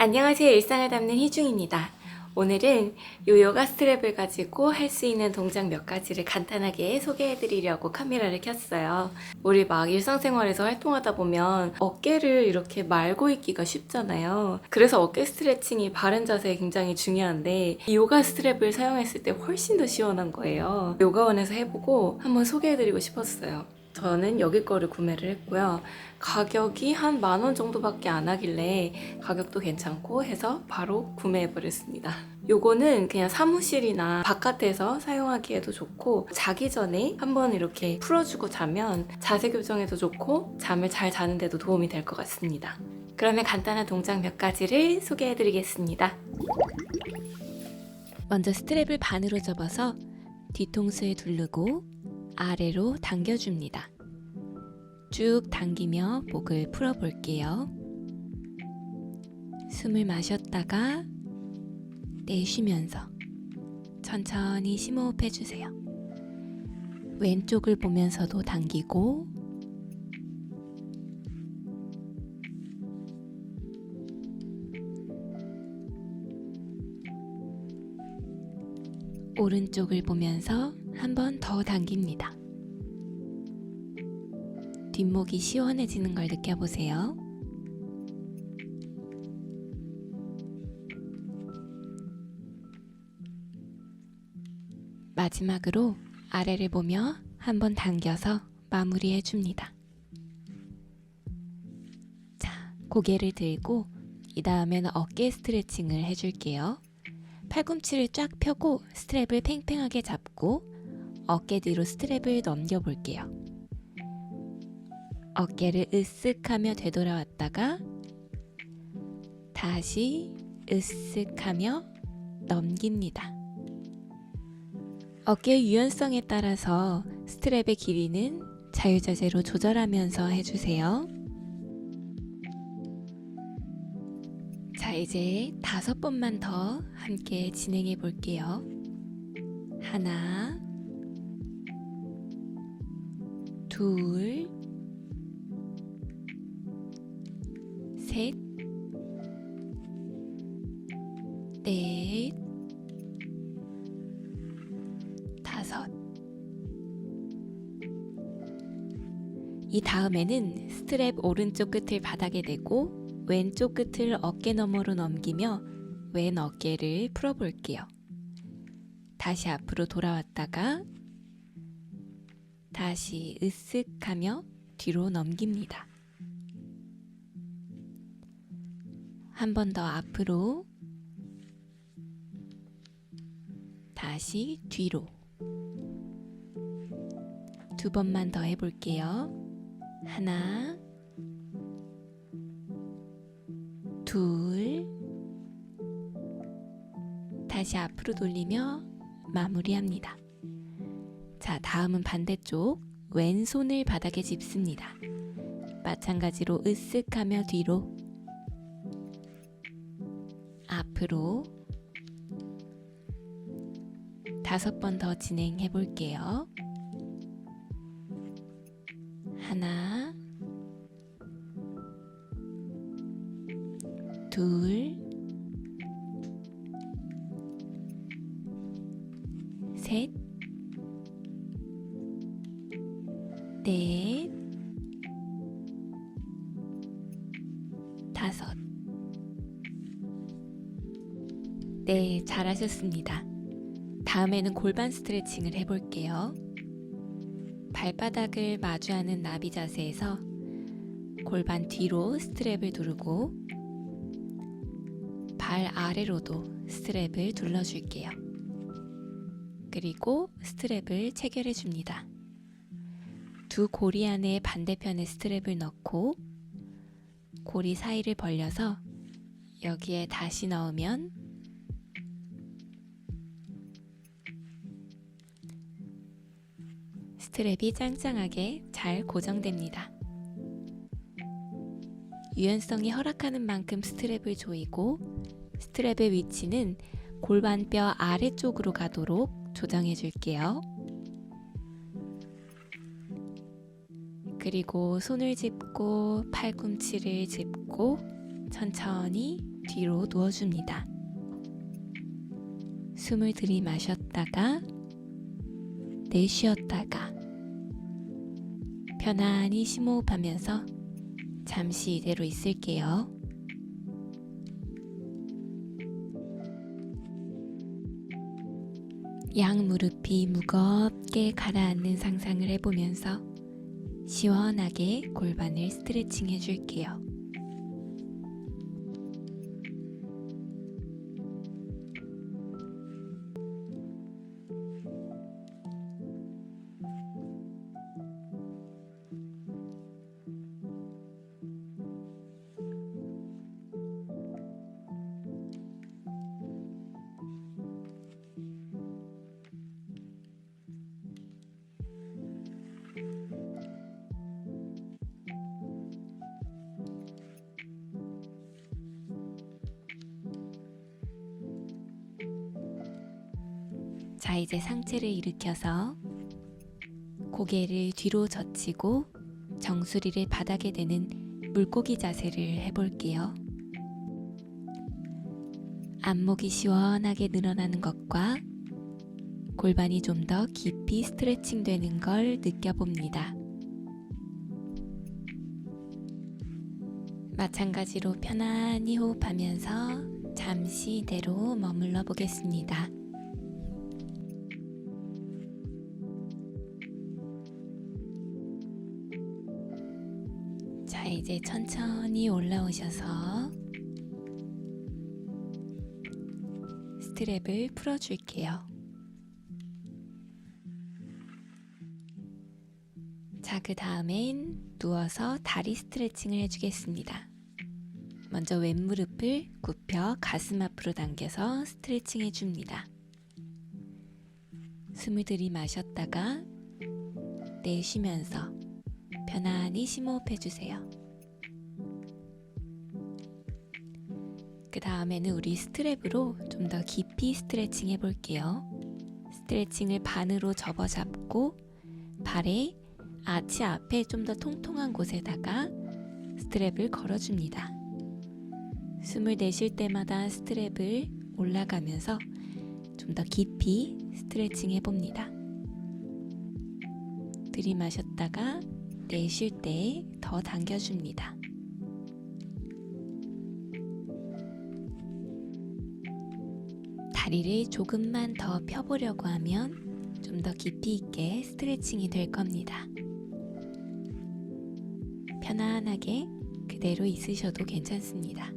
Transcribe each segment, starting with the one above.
안녕하세요. 일상을 담는 희중입니다. 오늘은 요 요가 스트랩을 가지고 할 수 있는 동작 몇 가지를 간단하게 소개해 드리려고 카메라를 켰어요. 우리 막 일상생활에서 활동하다 보면 어깨를 이렇게 말고 있기가 쉽잖아요. 그래서 어깨 스트레칭이 바른 자세에 굉장히 중요한데 이 요가 스트랩을 사용했을 때 훨씬 더 시원한 거예요. 요가원에서 해보고 한번 소개해 드리고 싶었어요. 저는 여기 거를 구매를 했고요. 가격이 한 만 원 정도밖에 안 하길래 가격도 괜찮고 해서 바로 구매해 버렸습니다. 요거는 그냥 사무실이나 바깥에서 사용하기에도 좋고 자기 전에 한번 이렇게 풀어주고 자면 자세 교정에도 좋고 잠을 잘 자는데도 도움이 될 것 같습니다. 그러면 간단한 동작 몇 가지를 소개해 드리겠습니다. 먼저 스트랩을 반으로 접어서 뒤통수에 두르고 아래로 당겨줍니다. 쭉 당기며 목을 풀어 볼게요. 숨을 마셨다가 내쉬면서 천천히 심호흡 해주세요. 왼쪽을 보면서도 당기고 오른쪽을 보면서 한 번 더 당깁니다. 뒷목이 시원해지는 걸 느껴보세요. 마지막으로 아래를 보며 한번 당겨서 마무리해 줍니다. 자, 고개를 들고 이 다음에는 어깨 스트레칭을 해줄게요. 팔꿈치를 쫙 펴고 스트랩을 팽팽하게 잡고 어깨 뒤로 스트랩을 넘겨 볼게요. 어깨를 으쓱하며 되돌아왔다가 다시 으쓱하며 넘깁니다. 어깨 유연성에 따라서 스트랩의 길이는 자유자재로 조절하면서 해주세요. 자, 이제 다섯 번만 더 함께 진행해 볼게요. 하나, 둘, 셋, 넷, 다섯. 이 다음에는 스트랩 오른쪽 끝을 바닥에 대고 왼쪽 끝을 어깨 너머로 넘기며 왼 어깨를 풀어볼게요. 다시 앞으로 돌아왔다가 다시 으쓱 하며 뒤로 넘깁니다. 한 번 더 앞으로 다시 뒤로 두 번만 더 해볼게요. 하나, 둘, 다시 앞으로 돌리며 마무리합니다. 자, 다음은 반대쪽 왼손을 바닥에 짚습니다. 마찬가지로 으쓱하며 뒤로 앞으로 다섯 번 더 진행해 볼게요. 하나, 둘, 네, 잘하셨습니다. 다음에는 골반 스트레칭을 해볼게요. 발바닥을 마주하는 나비 자세에서 골반 뒤로 스트랩을 두르고 발 아래로도 스트랩을 둘러줄게요. 그리고 스트랩을 체결해 줍니다. 두 고리 안에 반대편에 스트랩을 넣고 고리 사이를 벌려서 여기에 다시 넣으면 스트랩이 짱짱하게 잘 고정됩니다. 유연성이 허락하는 만큼 스트랩을 조이고 스트랩의 위치는 골반뼈 아래쪽으로 가도록 조정해 줄게요. 그리고 손을 짚고 팔꿈치를 짚고 천천히 뒤로 누워줍니다. 숨을 들이마셨다가 내쉬었다가 편안히 심호흡하면서 잠시 이대로 있을게요. 양 무릎이 무겁게 가라앉는 상상을 해보면서 시원하게 골반을 스트레칭 해줄게요. 자, 이제 상체를 일으켜서 고개를 뒤로 젖히고 정수리를 바닥에 대는 물고기 자세를 해볼게요. 안목이 시원하게 늘어나는 것과 골반이 좀 더 깊이 스트레칭 되는 걸 느껴봅니다. 마찬가지로 편안히 호흡하면서 잠시 이대로 머물러 보겠습니다. 이제 천천히 올라오셔서 스트랩을 풀어줄게요. 자, 그 다음엔 누워서 다리 스트레칭을 해주겠습니다. 먼저 왼무릎을 굽혀 가슴 앞으로 당겨서 스트레칭 해줍니다. 숨을 들이마셨다가 내쉬면서 편안히 심호흡 해주세요. 그 다음에는 우리 스트랩으로 좀 더 깊이 스트레칭 해볼게요. 스트레칭을 반으로 접어 잡고 발에 아치 앞에 좀 더 통통한 곳에다가 스트랩을 걸어줍니다. 숨을 내쉴 때마다 스트랩을 올라가면서 좀 더 깊이 스트레칭 해봅니다. 들이마셨다가 내쉴 때 더 당겨줍니다. 다리를 조금만 더 펴보려고 하면 좀 더 깊이 있게 스트레칭이 될 겁니다. 편안하게 그대로 있으셔도 괜찮습니다.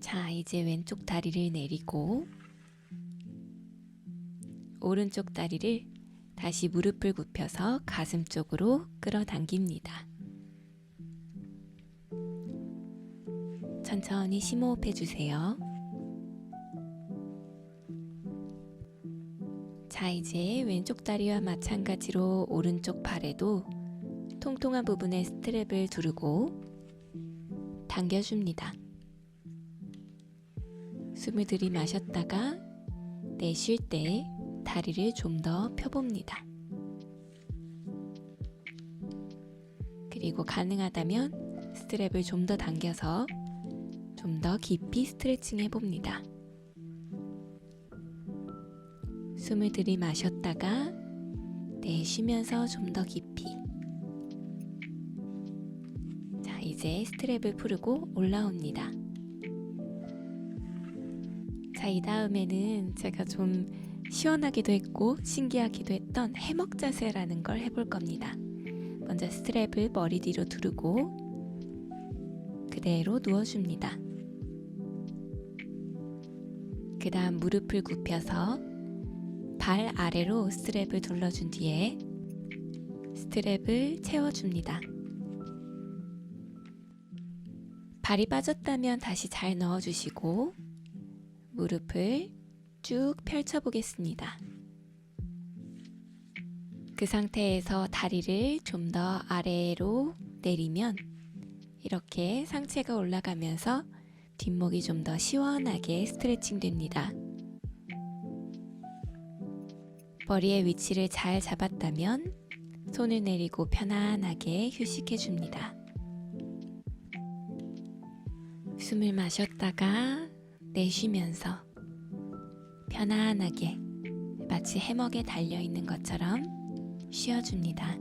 자, 이제 왼쪽 다리를 내리고 오른쪽 다리를 다시 무릎을 굽혀서 가슴 쪽으로 끌어당깁니다. 천천히 심호흡 해 주세요. 자, 이제 왼쪽 다리와 마찬가지로 오른쪽 팔에도 통통한 부분에 스트랩을 두르고 당겨줍니다. 숨을 들이마셨다가 내쉴 때 다리를 좀 더 펴봅니다. 그리고 가능하다면 스트랩을 좀 더 당겨서 좀 더 깊이 스트레칭 해봅니다. 숨을 들이마셨다가 내쉬면서 좀 더 깊이. 자, 이제 스트랩을 풀고 올라옵니다. 자, 이 다음에는 제가 좀 시원하기도 했고 신기하기도 했던 해먹 자세라는 걸 해볼 겁니다. 먼저 스트랩을 머리 뒤로 두르고 그대로 누워줍니다. 그 다음 무릎을 굽혀서 발 아래로 스트랩을 둘러준 뒤에 스트랩을 채워줍니다. 발이 빠졌다면 다시 잘 넣어주시고 무릎을 쭉 펼쳐보겠습니다. 그 상태에서 다리를 좀 더 아래로 내리면 이렇게 상체가 올라가면서 뒷목이 좀 더 시원하게 스트레칭 됩니다. 머리의 위치를 잘 잡았다면 손을 내리고 편안하게 휴식해 줍니다. 숨을 마셨다가 내쉬면서 편안하게 마치 해먹에 달려 있는 것처럼 쉬어줍니다.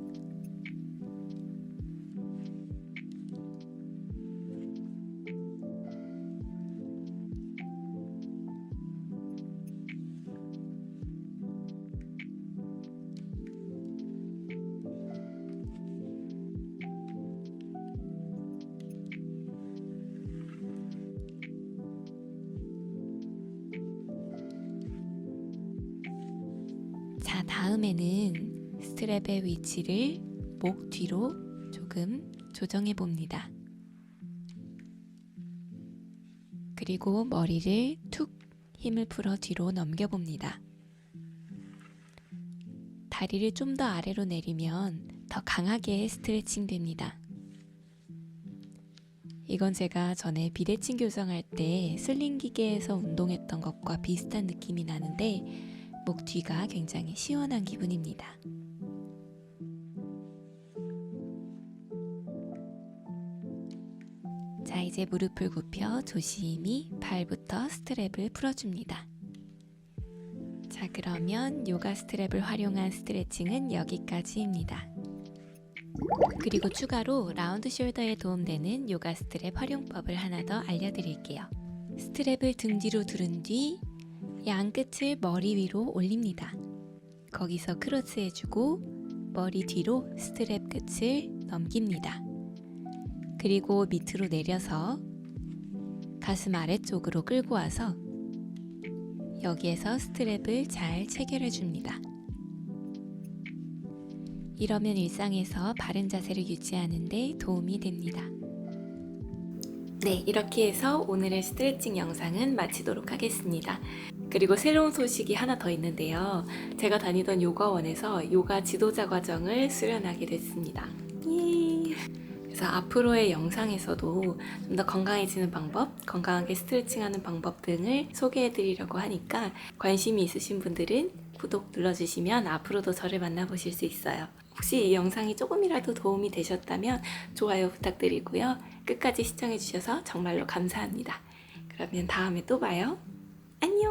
다음에는 스트랩의 위치를 목 뒤로 조금 조정해 봅니다. 그리고 머리를 툭 힘을 풀어 뒤로 넘겨 봅니다. 다리를 좀 더 아래로 내리면 더 강하게 스트레칭 됩니다. 이건 제가 전에 비대칭 교정할 때 슬링 기계에서 운동했던 것과 비슷한 느낌이 나는데 목 뒤가 굉장히 시원한 기분입니다. 자, 이제 무릎을 굽혀 조심히 발부터 스트랩을 풀어줍니다. 자, 그러면 요가 스트랩을 활용한 스트레칭은 여기까지입니다. 그리고 추가로 라운드 숄더에 도움되는 요가 스트랩 활용법을 하나 더 알려드릴게요. 스트랩을 등 뒤로 두른 뒤 양 끝을 머리 위로 올립니다. 거기서 크로스 해주고 머리 뒤로 스트랩 끝을 넘깁니다. 그리고 밑으로 내려서 가슴 아래쪽으로 끌고 와서 여기에서 스트랩을 잘 체결해 줍니다. 이러면 일상에서 바른 자세를 유지하는데 도움이 됩니다. 네, 이렇게 해서 오늘의 스트레칭 영상은 마치도록 하겠습니다. 그리고 새로운 소식이 하나 더 있는데요. 제가 다니던 요가원에서 요가 지도자 과정을 수련하게 됐습니다. 예. 그래서 앞으로의 영상에서도 좀 더 건강해지는 방법, 건강하게 스트레칭하는 방법 등을 소개해 드리려고 하니까 관심이 있으신 분들은 구독 눌러주시면 앞으로도 저를 만나보실 수 있어요. 혹시 이 영상이 조금이라도 도움이 되셨다면 좋아요 부탁드리고요. 끝까지 시청해주셔서 정말로 감사합니다. 그러면 다음에 또 봐요. 안녕!